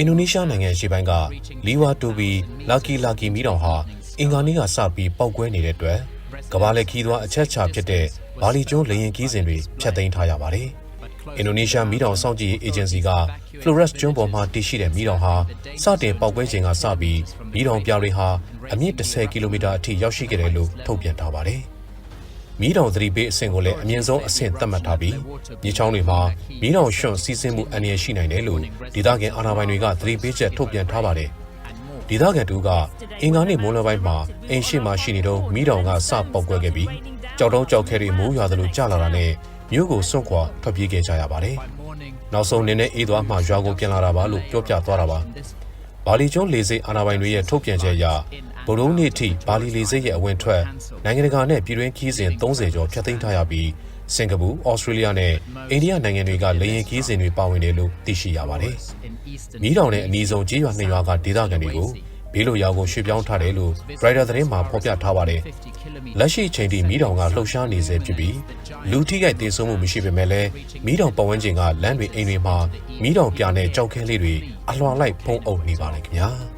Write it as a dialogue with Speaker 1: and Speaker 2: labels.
Speaker 1: အင်ဒိုနီးရှားနိုင်ငံရှေ့ပိုင်းကလီဝါတိုဘီလာကီလာကီမီတောင်ဟာအင်္ဂါနေ့ကစပြီးပောက်ကွဲနေတဲ့အတွက်ကမ္ဘာလက်ခီးသွားအချက်ချာဖြစ်တဲ့ဘာလီကျွန်းလေရင်ခီးစဉ်တွေဖျက်သိမ်းထားရပါတယ်။အင်ဒိုနီးရှားမီတောင်စောင့်ကြည့်ရေးအေဂျင်စီက Flores ကျွန်းပေါ်မှာတည်ရှိတဲ့မီတောင်ဟာစတင်ပောက်ကွဲချိန်ကစပြီးမီတောင်ပြားတွေဟာအမြင့်10ကီလိုမီတာအထိရောက်ရှိခဲ့တယ်လို့ထုတ်ပြန်ထားပါတယ်။ မီးတောင်သတိပေးအဆင့်ကိုလည်းအမြင့်ဆုံးအဆင့်သတ်မှတ်ထားပြီးမြေချောင်းတွေမှာမီးတောင်ရွှွန့်စီးဆင်းမှုအန္တရာယ်ရှိနိုင်တယ်လို့ဒေသခံအာဏာပိုင်တွေကသတိပေးချက်ထုတ်ပြန်ထားပါတယ်။ဒေသခံတူကအင်္ဂါနေ့မိုးလယ်ပိုင်းမှာအိမ်ရှိမှရှိနေတော့မီးတောင်ကစပေါက်ကွဲခဲ့ပြီးကြောက်တုံးကြောက်ခဲတွေမိုးရွာသလိုကျလာတာနဲ့မြို့ကိုစွန့်ခွာထွက်ပြေးခဲ့ကြရပါတယ်။နောက်ဆုံးနည်းနည်းအေးသွားမှရွာကိုပြန်လာတာပါလို့ပြောပြသွားတာပါ။ ဘာလီကျွန်းလေဆိပ်အာဏာပိုင်တွေရဲ့ထုတ်ပြန်ချက်အရဗုဒ္ဓဟူးနေ့ထိဘာလီလေဆိပ်ရဲ့အဝင်ထွက်နိုင်ငံတကာနဲ့ပြည်တွင်းခီးစဉ်30ကျော်ဖျက်သိမ်းထားရပြီးစင်ကာပူ၊ဩစတြေးလျနဲ့အိန္ဒိယနိုင်ငံတွေကလေယာဉ်ခီးစဉ်တွေပါဝင်တယ်လို့သိရှိရပါတယ်။မီးတောင်နဲ့အနီးဆုံးကြေးရွာနှစ်ရွာကဒေသခံတွေကို ဘေးလိုရာကိုရွှေ့ပြောင်းထားတယ်လို့ Rider သတင်းမှာဖော်ပြထားပါတယ်။လက်ရှိအချိန်ထိမီးတောင်ကလှုပ်ရှားနေစေဖြစ်ပြီးလူထိခိုက်ဒေဆုံးမှုမရှိပေမဲ့လည်းမီးတောင်ပတ်ဝန်းကျင်ကလမ်းတွေအိမ်တွေမှာမီးတောင်ပြနဲ့ကြောက်ခဲလေးတွေအလွှာလိုက်ဖုံးအုပ်နေပါလေခင်ဗျာ။